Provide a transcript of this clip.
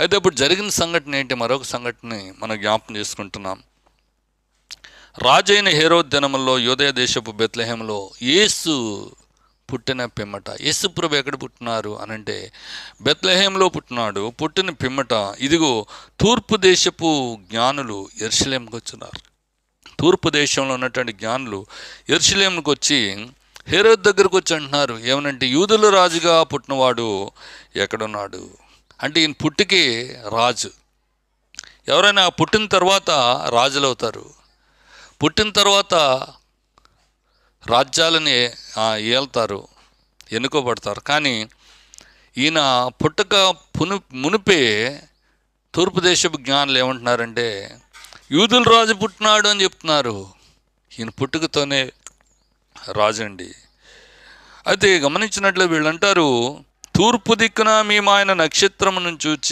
అయితే ఇప్పుడు జరిగిన సంఘటన ఏంటి? మరొక సంఘటనని మనం జ్ఞాపకం చేసుకుంటున్నాం. రాజైన హేరో దినములో యోదయ దేశపు బెత్లహేములో యేసు పుట్టిన పిమ్మట. యేసు ప్రభు ఎక్కడ పుట్టినారు అనంటే బెత్లహేంలో పుట్టినాడు పుట్టిన పిమ్మట. ఇదిగో తూర్పు దేశపు జ్ఞానులు ఎర్షలేంకి వచ్చినారు. తూర్పు దేశంలో ఉన్నటువంటి జ్ఞానులు ఎర్షలేంకి వచ్చి హేరోద్ దగ్గరకు వచ్చి అంటున్నారు ఏమనంటే యూదుల రాజుగా పుట్టినవాడు ఎక్కడున్నాడు? అంటే ఈయన పుట్టుకి రాజు. ఎవరైనా పుట్టిన తర్వాత రాజులు అవుతారు పుట్టిన తర్వాత రాజ్యాలని ఆ, ఏల్తారు ఎన్నుకోబడతారు. కానీ ఈయన పుట్టక పును మునిపే తూర్పు దేశపు జ్ఞానులు ఏమంటున్నారంటే యూదుల రాజు పుట్టినాడు అని చెప్తున్నారు. ఈయన పుట్టుకతోనే రాజు అండి అయితే గమనించినట్లు వీళ్ళంటారు తూర్పు దిక్కున మేము ఆయన నక్షత్రమును చూచి